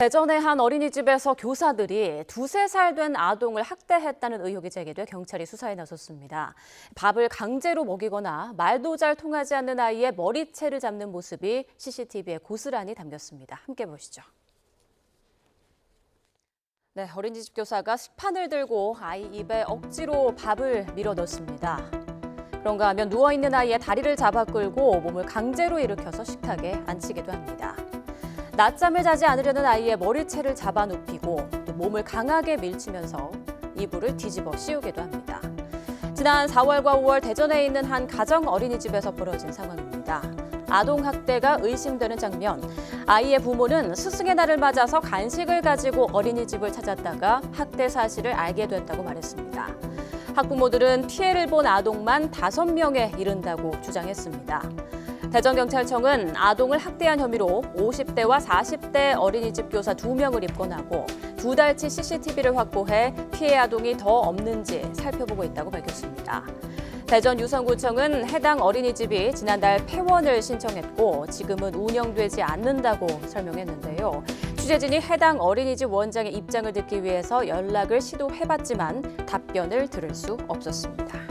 대전의 한 어린이집에서 교사들이 두세 살 된 아동을 학대했다는 의혹이 제기돼 경찰이 수사에 나섰습니다. 밥을 강제로 먹이거나 말도 잘 통하지 않는 아이의 머리채를 잡는 모습이 CCTV에 고스란히 담겼습니다. 함께 보시죠. 네, 어린이집 교사가 식판을 들고 아이 입에 억지로 밥을 밀어 넣습니다. 그런가 하면 누워있는 아이의 다리를 잡아 끌고 몸을 강제로 일으켜서 식탁에 앉히기도 합니다. 낮잠을 자지 않으려는 아이의 머리채를 잡아 눕히고 또 몸을 강하게 밀치면서 이불을 뒤집어 씌우기도 합니다. 지난 4월과 5월 대전에 있는 한 가정 어린이집에서 벌어진 상황입니다. 아동 학대가 의심되는 장면. 아이의 부모는 스승의 날을 맞아서 간식을 가지고 어린이집을 찾았다가 학대 사실을 알게 됐다고 말했습니다. 학부모들은 피해를 본 아동만 5명에 이른다고 주장했습니다. 대전경찰청은 아동을 학대한 혐의로 50대와 40대 어린이집 교사 2명을 입건하고 두 달치 CCTV를 확보해 피해 아동이 더 없는지 살펴보고 있다고 밝혔습니다. 대전 유성구청은 해당 어린이집이 지난달 폐원을 신청했고 지금은 운영되지 않는다고 설명했는데요. 취재진이 해당 어린이집 원장의 입장을 듣기 위해서 연락을 시도해봤지만 답변을 들을 수 없었습니다.